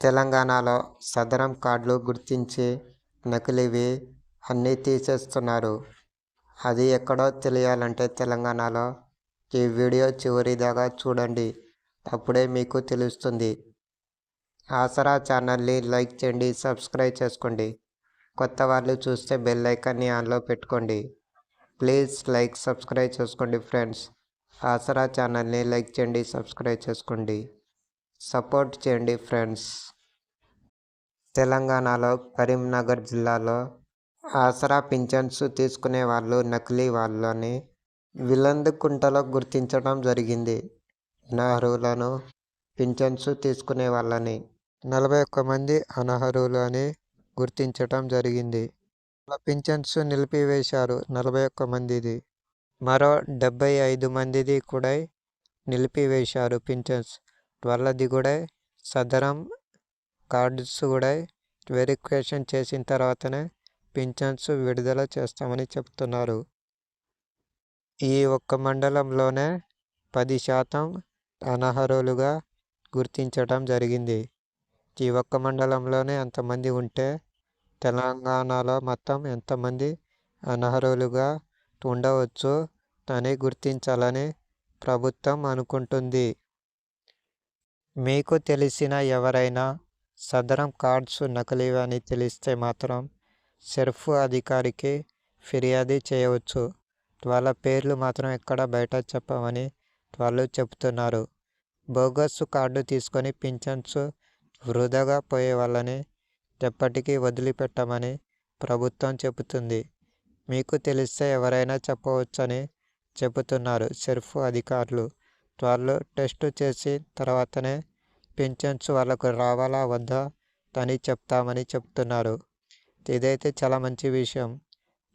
తెలంగాణలో సదరం కార్డులు గుర్తించి నకిలీవి అన్నీ తీసేస్తున్నారు. అది ఎక్కడో తెలియాలంటే తెలంగాణలో ఈ వీడియో చివరిదాకా చూడండి. అప్పుడే మీకు తెలుస్తుంది. ఆసరా ఛానల్ని లైక్ చేయండి సబ్స్క్రైబ్ చేసుకోండి. కొత్త వాళ్ళు చూస్తే బెల్ ఐకాన్ని ఆన్లో పెట్టుకోండి. ప్లీజ్ లైక్ సబ్స్క్రైబ్ చేసుకోండి ఫ్రెండ్స్. ఆసరా ఛానల్ని లైక్ చేయండి సబ్స్క్రైబ్ చేసుకోండి. సపోర్ట్ చేయండి ఫ్రెండ్స్. తెలంగాణలో కరీంనగర్ జిల్లాలో ఆసరా పింఛన్స్ తీసుకునే వాళ్ళు నకిలీ వాళ్ళని విలందకుంటలో గుర్తించడం జరిగింది. అనర్హులను పింఛన్స్ తీసుకునే వాళ్ళని నలభై ఒక్క మంది అనర్హులు అని గుర్తించడం జరిగింది. పింఛన్స్ నిలిపివేశారు నలభై ఒక్క మందిది. మరో డెబ్బై ఐదు మందిది కూడా నిలిపివేశారు పింఛన్స్. వాళ్ళది కూడా సదరం కార్డ్స్ కూడా వెరిఫికేషన్ చేసిన తర్వాతనే పింఛన్స్ విడుదల చేస్తామని చెప్తున్నారు ఈ ఒక్క మండలంలోనే పది శాతం అనర్హులుగా గుర్తించడం జరిగింది. ఈ ఒక్క మండలంలోనే ఎంతమంది ఉంటే తెలంగాణలో మొత్తం ఎంతమంది అనర్హులుగా ఉండవచ్చో అని గుర్తించాలని ప్రభుత్వం అనుకుంటుంది. మీకు తెలిసిన ఎవరైనా సదరం కార్డ్స్ నకిలీవి అని తెలిస్తే మాత్రం సెర్ఫ్ అధికారికి ఫిర్యాదు చేయవచ్చు. వాళ్ళ పేర్లు మాత్రం ఎక్కడ బయట చెప్పమని వాళ్ళు చెబుతున్నారు. బోగస్ కార్డు తీసుకొని పింఛన్స్ వృధాగా పోయే వాళ్ళని ఎప్పటికీ వదిలిపెట్టమని ప్రభుత్వం చెబుతుంది. మీకు తెలిస్తే ఎవరైనా చెప్పవచ్చని చెబుతున్నారు సెర్ఫ్ అధికారులు. వాళ్ళు టెస్ట్ చేసి తర్వాతనే పెన్షన్స్ వాళ్ళకు రావాలా వద్దా అని చెప్తామని చెప్తున్నారు ఇదైతే చాలా మంచి విషయం.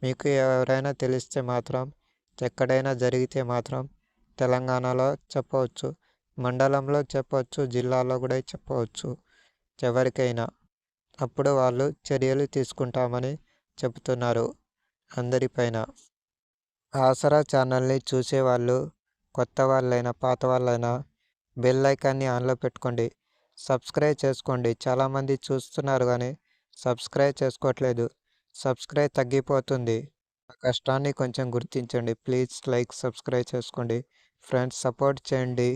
మీకు ఎవరైనా తెలిస్తే మాత్రం ఎక్కడైనా జరిగితే మాత్రం తెలంగాణలో చెప్పవచ్చు. మండలంలో చెప్పవచ్చు జిల్లాలో కూడా చెప్పవచ్చు. ఎవరికైనా. అప్పుడు వాళ్ళు చర్యలు తీసుకుంటామని చెబుతున్నారు అందరిపైన. ఆసరా ఛానల్ని చూసేవాళ్ళు కొత్త వాళ్ళైనా పాత వాళ్ళైనా బెల్ ఐకాన్ని ఆన్లో పెట్టుకోండి. సబ్స్క్రైబ్ చేసుకోండి. చాలామంది చూస్తున్నారు కానీ సబ్స్క్రైబ్ చేసుకోవట్లేదు. సబ్స్క్రైబ్ తగ్గిపోతుంది. ఆ కష్టాన్ని కొంచెం గుర్తించండి. ప్లీజ్ లైక్ సబ్స్క్రైబ్ చేసుకోండి. ఫ్రెండ్స్ సపోర్ట్ చేయండి.